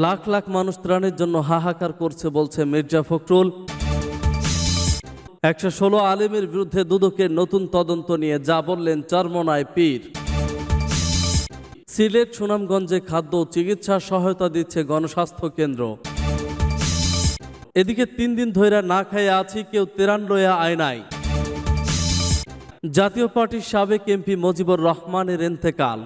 লাখ লাখ মানুষ ত্রাণের জন্য হাহাকার করছে বলছে মির্জা ফখরুল। একশো ষোলো আলেমের বিরুদ্ধে দুদকের নতুন তদন্ত নিয়ে যা বললেন চরমনায় পীর। সিলেট সুনামগঞ্জে খাদ্য ও চিকিৎসা সহায়তা দিচ্ছে গণস্বাস্থ্য কেন্দ্র। এদিকে তিন দিন ধইরা না খাইয়া আছি, কেউ তেরান লইয়া আয় নাই। জাতীয় পার্টির সাবেক এমপি মুজিবুর রহমানের এন্তেকাল।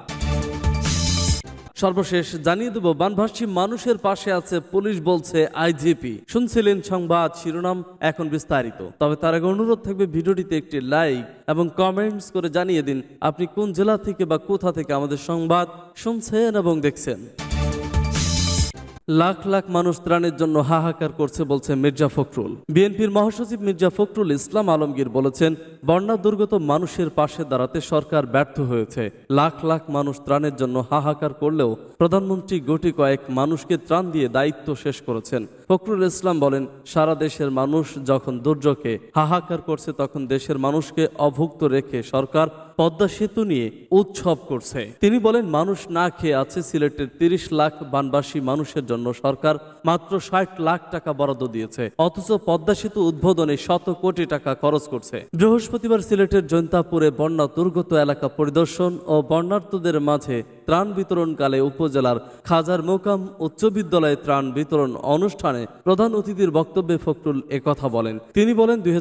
সর্বশেষ জানিয়ে দেব বানভাসী মানুষের পাশে আছে পুলিশ বলছে আইজিপি। শুনছিলেন সংবাদ শিরোনাম এখন বিস্তারিত। তবে তার আগে অনুরোধ থাকবে ভিডিওটিতে একটি লাইক এবং কমেন্টস করে জানিয়ে দিন, আপনি কোন জেলা থেকে বা কোথা থেকে আমাদের সংবাদ শুনছেন এবং দেখছেন। লাখ লাখ মানুষ ত্রাণের জন্য হাহাকার করছে বলছে মির্জা ফখরুল। বিএনপির মহাসচিব মির্জা ফখরুল ইসলাম আলমগীর বলেছেন, বন্যা দুর্গত মানুষের পাশে দাঁড়াতে সরকার ব্যর্থ হয়েছে। লাখ লাখ মানুষ ত্রাণের জন্য হাহাকার করলেও প্রধানমন্ত্রী গোটি কয়েক মানুষকে ত্রাণ দিয়ে দায়িত্ব শেষ করেছেন। ফখরুল ইসলাম বলেন, সারা দেশের মানুষ যখন দুর্যোগে হাহাকার করছে, তখন দেশের মানুষকে অভুক্ত রেখে সরকার পদ্মা সেতু নিয়ে উৎসব করছে। তিনি বলেন, মানুষ না খেয়ে আছে সিলেটের তিরিশ লাখ বানবাসী মানুষের জন্য। সরকার মাত্র ষাট লাখ টাকা বরাদ্দ দিয়েছে, অথচ পদ্মা সেতু উদ্বোধনে শত কোটি টাকা খরচ করছে। বৃহস্পতিবার সিলেটের জৈন্তাপুরে বন্যা দুর্গত এলাকা পরিদর্শন ও বন্যার্তদের মাঝে ত্রাণ বিতরণকালে উপজেলার খাজার মোকাম উচ্চ বিদ্যালয়ে ত্রাণ বিতরণ অনুষ্ঠানে প্রধান অতিথির বক্তব্যে ফখরুল একথা বলেন। তিনি বলেন, দুই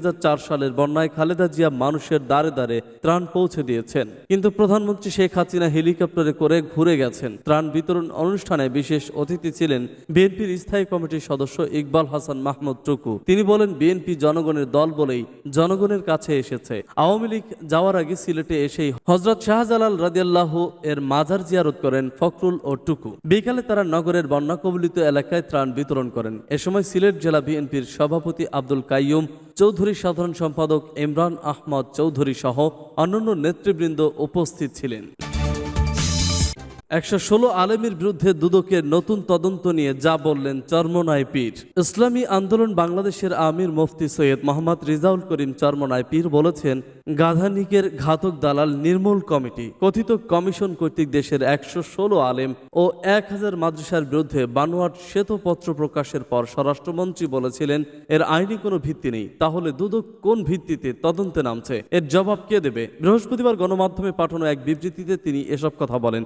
সালের বন্যায় খালেদা জিয়া মানুষের দ্বারে দ্বারে ত্রাণ পৌঁছে দিয়েছেন। কিন্তু প্রধানমন্ত্রী শেখ হাসিনা হেলিকপ্টারে করে ঘুরে গেছেন। ত্রাণ বিতরণ অনুষ্ঠানে বিশেষ অতিথি ছিলেন বিএনপির স্থায়ী কমিটির সদস্য ইকবাল হাসান মাহমুদ টুকু। তিনি বলেন, বিএনপি জনগণের দল বলেই জনগণের কাছে এসেছে। আওয়ামী লীগ যাওয়ার আগে সিলেটে এসেই হজরত শাহজালাল রাদিয়াল্লাহ এর মাজার জিয়ারত করেন ফখরুল ও টুকু। বিকালে তারা নগরের বন্যা কবলিত এলাকায় ত্রাণ বিতরণ করেন। এ সময় সিলেট জেলা বিএনপির সভাপতি আব্দুল কাইয়ুম, চৌধুরী সাধারণ সম্পাদক ইমরান আহমদ চৌধুরী সহ অন্যান্য নেতৃবৃন্দ উপস্থিত ছিলেন। একশো ষোলো আলেমের বিরুদ্ধে দুদকের নতুন তদন্ত নিয়ে যা বললেন চরমনায় পীর। ইসলামী আন্দোলন বাংলাদেশের আমির মুফতি সৈয়দ মোহাম্মদ রিজাউল করিম চরমনায় পীর বলেছেন, গাধানিকের ঘাতক দালাল নির্মূল কমিটি, কথিত কমিশন কর্তৃক দেশের একশো ষোলো আলেম ও এক হাজার মাদ্রাসার বিরুদ্ধে বানোয়াট শ্বেতপত্র প্রকাশের পর স্বরাষ্ট্রমন্ত্রী বলেছিলেন, এর আইনি কোনো ভিত্তি নেই, তাহলে দুদক কোন ভিত্তিতে তদন্তে নামছে? এর জবাব কে দেবে? বৃহস্পতিবার গণমাধ্যমে পাঠানো এক বিবৃতিতে তিনি এসব কথা বলেন।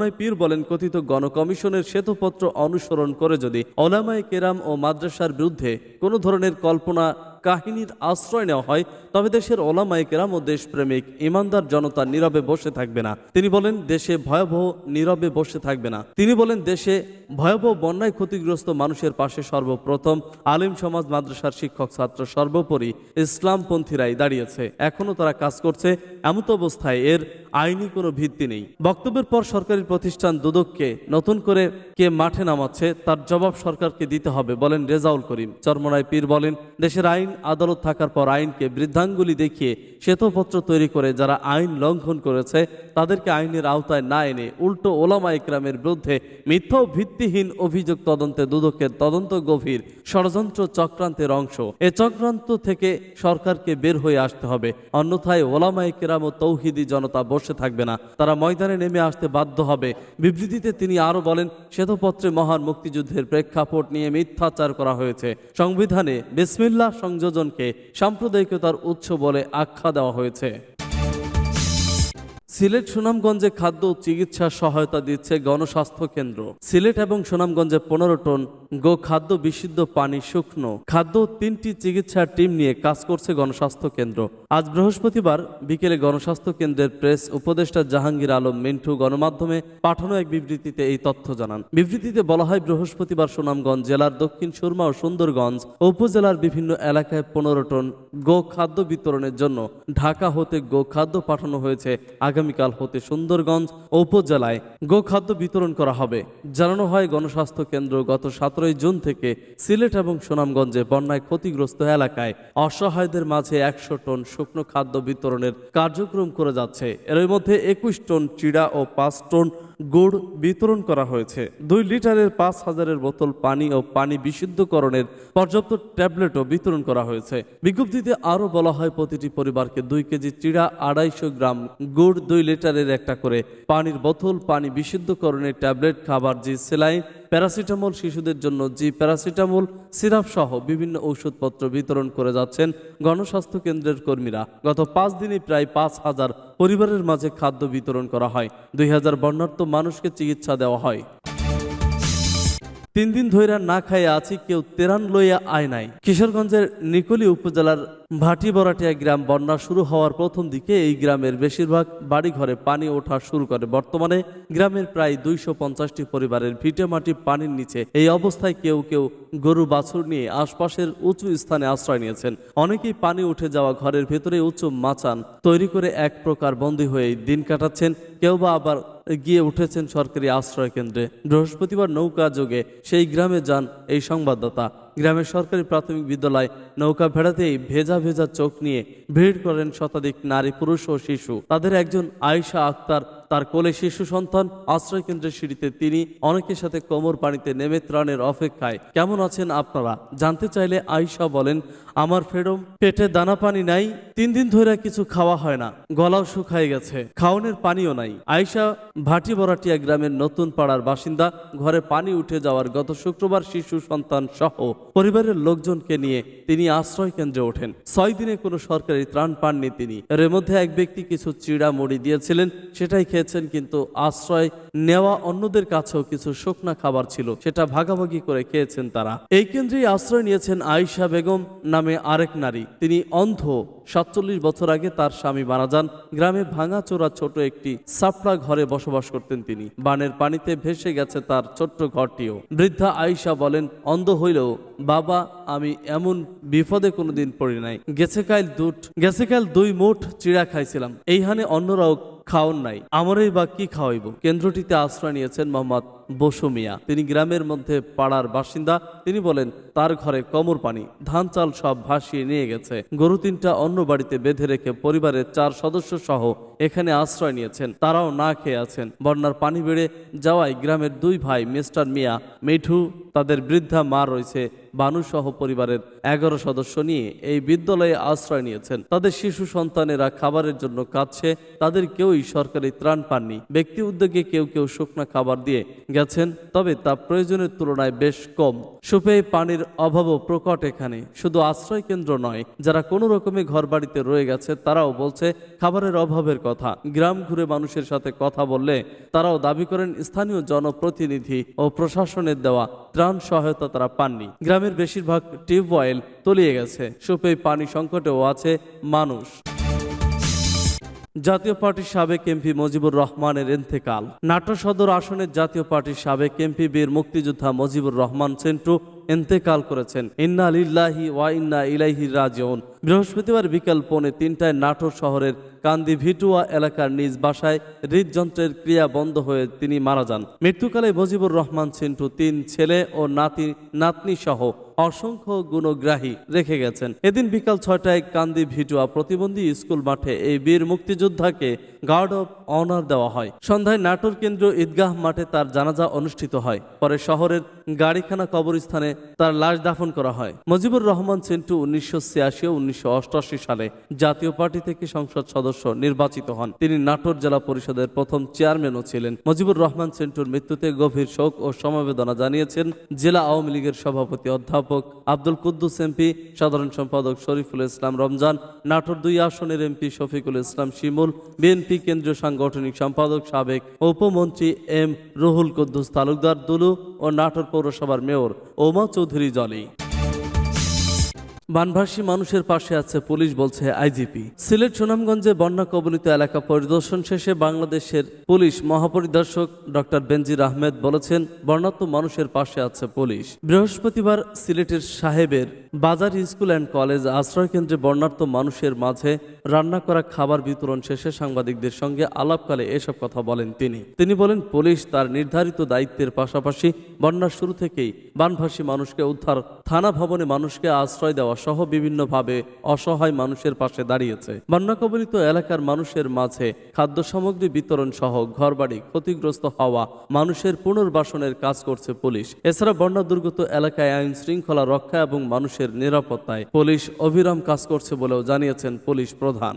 চরমনাই পীর বলেন, কথিত গণকমিশনের শ্বেতপত্র অনুসরণ করে যদি ওলামায় কেরাম ও মাদ্রাসার বিরুদ্ধে কোনো ধরনের কল্পনা কাহিনীর আশ্রয় নেওয়া হয়, তবে দেশের ওলামায়ে কেরাম ও দেশপ্রেমিক ইমানদার জনতা নীরবে বসে থাকবে না। তিনি বলেন, দেশে ভয়াবহ নীরবে বসে থাকবে না। তিনি বলেন, দেশে ভয়াবহ বন্যায় ক্ষতিগ্রস্ত মানুষের পাশে সর্বপ্রথম আলিম সমাজ মাদ্রাসার শিক্ষক ছাত্র সর্বোপরি ইসলামপন্থীরাই দাঁড়িয়েছে। এখনও তারা কাজ করছে, এমত অবস্থায় এর আইনি কোনো ভিত্তি নেই। বক্তব্যের পর সরকারি প্রতিষ্ঠান দুদককে নতুন করে কে মাঠে নামাচ্ছে, তার জবাব সরকারকে দিতে হবে বলেন রেজাউল করিম। চরমনায় পীর বলেন, দেশের আইন আদালত থাকার পর আইনকে বৃদ্ধাঙ্গুলি দেখিয়ে শ্বেতপত্র তৈরি করে যারা আইন লঙ্ঘন করেছে, তাদেরকে আইনের আওতায় না এনে উল্টো ওলামা ইকরামের বিরুদ্ধে মিথ্যা ভিত্তিহীন অভিযোগ তদন্তে দুদকের তদন্ত গভীর ষড়যন্ত্র চক্রান্তের অংশ। এ চক্রান্ত থেকে সরকারকে বের হয়ে আসতে হবে। অন্যথায় ওলামা ইকরাম ও তৌহিদি জনতা বসে থাকবে না। তারা ময়দানে নেমে আসতে বাধ্য হবে। বিবৃতিতে তিনি আরও বলেন, শ্বেতপত্রে মহান মুক্তিযুদ্ধের প্রেক্ষাপট নিয়ে মিথ্যাচার করা হয়েছে। সংবিধানে বিসমিল্লাহ সংযোজনকে সাম্প্রদায়িকতার উৎস বলে আখ্যা দেওয়া হয়েছে। সিলেট সুনামগঞ্জে খাদ্য চিকিৎসা সহায়তা দিচ্ছে গণস্বাস্থ্য কেন্দ্র। সিলেট এবং সুনামগঞ্জে পনেরো টন গো খাদ্য বিশুদ্ধ পানি শুকনো। খাদ্য তিনটি চিকিৎসার টিম নিয়ে কাজ করছে গণস্বাস্থ্য কেন্দ্র। আজ বৃহস্পতিবার বিকেলে গণস্বাস্থ্য কেন্দ্রের প্রেস উপদেষ্টা জাহাঙ্গীর আলম মিন্টু গণমাধ্যমে পাঠানো এক বিবৃতিতে এই তথ্য জানান। বিবৃতিতে বলা হয়, বৃহস্পতিবার সুনামগঞ্জ জেলার দক্ষিণ সুরমা ও সুন্দরগঞ্জ উপজেলার বিভিন্ন এলাকায় পনেরো টন গো খাদ্য বিতরণের জন্য ঢাকা হতে গো খাদ্য পাঠানো হয়েছে আগামীকাল হতে সুন্দরগঞ্জ উপজেলায় গোখাদ্য বিতরণ করা হবে। জানানো হয়, গণস্বাস্থ্য কেন্দ্র গত সতেরোই জুন থেকে সিলেট এবং সুনামগঞ্জে বন্যায় ক্ষতিগ্রস্ত এলাকায় অসহায়দের মাঝে একশো টন শুকনো খাদ্য বিতরণের কার্যক্রম করে যাচ্ছে। এর মধ্যে একুশ টন চিড়া ও পাঁচ টন গুড় বিতরণ করা হয়েছে। দুই লিটারের পাঁচ হাজারের বোতল পানি ও পানি বিশুদ্ধকরণের পর্যাপ্ত ট্যাবলেটও বিতরণ করা হয়েছে। বিজ্ঞপ্তিতে আরও বলা হয়, প্রতিটি পরিবারকে দুই কেজি চিড়া, আড়াইশো গ্রাম গুড়, দুই লিটারের একটা করে পানির বোতল, পানি বিশুদ্ধকরণের ট্যাবলেট, খাবার, জি, সেলাইন প্যারাসিটামল শিশুদের জন্য জি প্যারাসিটামল সিরাপ সহ বিভিন্ন ঔষধপত্র বিতরণ করে যাচ্ছেন গণস্বাস্থ্য কেন্দ্রের কর্মীরা। গত পাঁচ দিনে প্রায় পাঁচ হাজার পরিবারের মাঝে খাদ্য বিতরণ করা হয়। দুই হাজার বর্ণার্থ মানুষকে চিকিৎসা দেওয়া হয়। তিন দিন ধইরা না খাইয়া আছি, কেউ তেরান লইয়া আয় নাই। কিশোরগঞ্জের নিকলি উপজেলার ভাটি বরাটিয়া গ্রাম বন্যা শুরু হওয়ার প্রথম দিকে এই গ্রামের বেশিরভাগ বাড়িঘরে পানি ওঠা শুরু করে। বর্তমানে গ্রামের প্রায় দুইশো পঞ্চাশটি পরিবারের ভিটে মাটি পানির নিচে এই অবস্থায় কেউ কেউ গরু বাছুর নিয়ে আশপাশের উঁচু স্থানে আশ্রয় নিয়েছেন। অনেকেই পানি উঠে যাওয়া ঘরের ভেতরে উঁচু মাচান তৈরি করে এক প্রকার বন্দী হয়ে দিন কাটাচ্ছেন। কেউ বা আবার গিয়ে উঠেছেন সরকারি আশ্রয় কেন্দ্রে। বৃহস্পতিবার নৌকা যোগে সেই গ্রামে যান এই সংবাদদাতা। গ্রামের সরকারি প্রাথমিক বিদ্যালয় নৌকা ভেড়াতেই ভেজা ভেজা চোখ নিয়ে ভিড় করেন শতাধিক নারী, পুরুষ ও শিশু। তাদের একজন আয়েশা আক্তার তার কোলে শিশু সন্তান, আশ্রয় কেন্দ্রের সিঁড়িতে তিনি অনেকের সাথে কোমর পানিতে নেমে ত্রাণের অপেক্ষায়। কেমন আছেন আপনারা? জানতে চাইলে আয়েশা বলেন, আমার ফেরম পেটে দানা পানি নাই, তিন দিন ধরে কিছু খাওয়া হয় না। গলাও শুকায় গেছে খাওয়ানোর পানিও নাই। আয়েশা ভাটি বরাটিয়া গ্রামের নতুন পাড়ার বাসিন্দা, ঘরে পানি উঠে যাওয়ার গত শুক্রবার শিশু সন্তান সহ পরিবারের লোকজনকে নিয়ে তিনি আশ্রয় কেন্দ্রে ওঠেন। ছয় দিনে কোনো সরকারি ত্রাণ পাননি তিনি। এর মধ্যে এক ব্যক্তি কিছু চিড়া মুড়ি দিয়েছিলেন, সেটাই খেয়েছেন কিন্তু আশ্রয় নেওয়া অন্যদের কাছেও কিছু শুকনা খাবার ছিল, সেটা ভাগাভাগি করে খেয়েছেন তারা। এই কেন্দ্রেই আশ্রয় নিয়েছেন আয়েশা বেগম নামে আরেক নারী। তিনি অন্ধ। সাতচল্লিশ বছর আগে তার স্বামী মারা যান। গ্রামে ভাঙাচোরা ছোট একটি সাপড়া ঘরে বসবাস করতেন তিনি। বানের পানিতে ভেসে গেছে তার ছোট্ট ঘরটিও। বৃদ্ধা আয়েশা বলেন, অন্ধ হইলেও, বাবা, আমি এমন বিপদে কোনোদিন পড়ি নাই। গেছে কাল দুট গেছে কাল দুই মুঠ চিড়া খাইছিলাম। এইখানে অন্যরাও খাওন নাই। আমারই বা কি খাওয়াইব? কেন্দ্রটিতে আশ্রয় নিয়েছেন মোহাম্মদ বসু মিয়া। তিনি গ্রামের মধ্যে পাড়ার বাসিন্দা। তিনি বলেন, তার ঘরে কমর পানি, ধান চাল সব ভাসিয়ে নিয়ে গেছে। গরু তিনটা অন্য বাড়িতে বেঁধে রেখে পরিবারের চার সদস্য সহ এখানে আশ্রয় নিয়েছেন। তারাও না খেয়ে আছেন। বন্যার পানি বেড়ে যাওয়ায় গ্রামের দুই ভাই মিস্টার মিয়া, মিঠু, তাদের বৃদ্ধা মা রয়েছে। বানু সহ পরিবারের এগারো সদস্য নিয়ে এই বিদ্যালয়ে আশ্রয় নিয়েছেন। তাদের শিশু সন্তানেরা খাবারের জন্য কাঁদছে, তাদের কেউই সরকারি ত্রাণ পাননি। ব্যক্তি উদ্যোগে কেউ কেউ শুকনা খাবার দিয়ে গেছেন, তবে তা প্রয়োজনের তুলনায় বেশ কম। সুপে পানির অভাবও প্রকট এখানে। শুধু আশ্রয় কেন্দ্র নয়, যারা কোনো রকমে ঘর বাড়িতে রয়ে গেছে, তারাও বলছে খাবারের অভাবের কথা। গ্রাম ঘুরে মানুষের সাথে কথা বললে তারাও দাবি করেন স্থানীয় জনপ্রতিনিধি ও প্রশাসনের দেওয়া ত্রাণ সহায়তা তারা পাননি। গ্রামের বেশিরভাগ টিউবওয়েল তলিয়ে গেছে। সুপে পানি সংকটেও আছে মানুষ। জাতীয় পার্টির সাবেক এমপি মজিবুর রহমানের এন্তেকাল নাটোর সদর আসনের জাতীয় পার্টির সাবেক এমপি বীর মুক্তিযোদ্ধা মজিবুর রহমান সেন্টু এন্তেকাল করেছেন। ইন্না লিল্লাহি ওয়া ইন্না ইলাইহি রাজিউন। বৃহস্পতিবার বিকাল পৌনে তিনটায় নাটোর শহরের কান্দি ভিটুয়া এলাকার নিজ বাসায় হৃদযন্ত্রের ক্রিয়া বন্ধ হয়ে তিনি মারা যান। মৃত্যুকালে মজিবুর রহমান সিন্টু তিন ছেলে ও নাতি নাতনি সহ অসংখ্য গুণগ্রাহী রেখে গেছেন। এদিন বিকাল ছয়টায় কান্দি ভিটুয়া প্রতিবন্ধী স্কুল মাঠে এই বীর মুক্তিযোদ্ধাকে গার্ড অব অনার দেওয়া হয়। সন্ধ্যায় নাটোর কেন্দ্র ঈদগাহ মাঠে তার জানাজা অনুষ্ঠিত হয়। পরে শহরের গাড়িখানা কবরস্থানে তার লাশ দাফন করা হয়। মুজিবুর রহমান সিন্টু উনিশশো ছিয়াশি ও উনিশশো অষ্টআশি সালে জাতীয় পার্টি থেকে সংসদ সদস্য নির্বাচিত হন। তিনি নাটোর জেলা পরিষদের প্রথম চেয়ারম্যানও ছিলেন। মুজিবুর রহমান সিন্টুর মৃত্যুতে গভীর শোক ও সমবেদনা জানিয়েছেন জেলা আওয়ামী লীগের সভাপতি অধ্যাপক আব্দুল কুদ্দুস এমপি, সাধারণ সম্পাদক শরীফুল ইসলাম রমজান, নাটোর দুই আসনের এমপি শফিকুল ইসলাম শিমুল, বিএনপি কেন্দ্রীয় সাংগঠনিক সম্পাদক সাবেক উপমন্ত্রী এম রুহুল কুদ্দুস তালুকদার দুলু ও নাটোর পৌরসভার মেয়র ওমা চৌধুরী জলি। বানভাসী মানুষের পাশে আছে পুলিশ বলছে আইজিপি। সিলেট সুনামগঞ্জে বন্যা কবলিত এলাকা পরিদর্শন শেষে বাংলাদেশের পুলিশ মহাপরিদর্শক ডক্টর বেনজির আহমেদ বলেছেন বর্ণাত্ম মানুষের পাশে আছে পুলিশ। বৃহস্পতিবার সিলেটের সাহেবের বাজার, স্কুল অ্যান্ড কলেজ আশ্রয় কেন্দ্রে বর্ণার্থ মানুষের মাঝে রান্না করা খাবার বিতরণ শেষে সাংবাদিকদের সঙ্গে আলাপকালে এসব কথা বলেন তিনি। তিনি বলেন, পুলিশ তার নির্ধারিত দায়িত্বের পাশাপাশি বন্যার শুরু থেকেই বানভাসী মানুষকে উদ্ধার, থানা ভবনে মানুষকে আশ্রয় দেওয়া সহ বিভিন্নভাবে অসহায় মানুষের পাশে দাঁড়িয়েছে। বন্যা কবলিত এলাকার মানুষের মাঝে খাদ্য সামগ্রী বিতরণ সহ ঘরবাড়ি ক্ষতিগ্রস্ত হওয়া মানুষের পুনর্বাসনের কাজ করছে পুলিশ। এছাড়া বন্যা দুর্গত এলাকায় আইন শৃঙ্খলা রক্ষা এবং মানুষের নিরাপত্তায় পুলিশ অবিরাম কাজ করছে বলেও জানিয়েছেন পুলিশ প্রধান।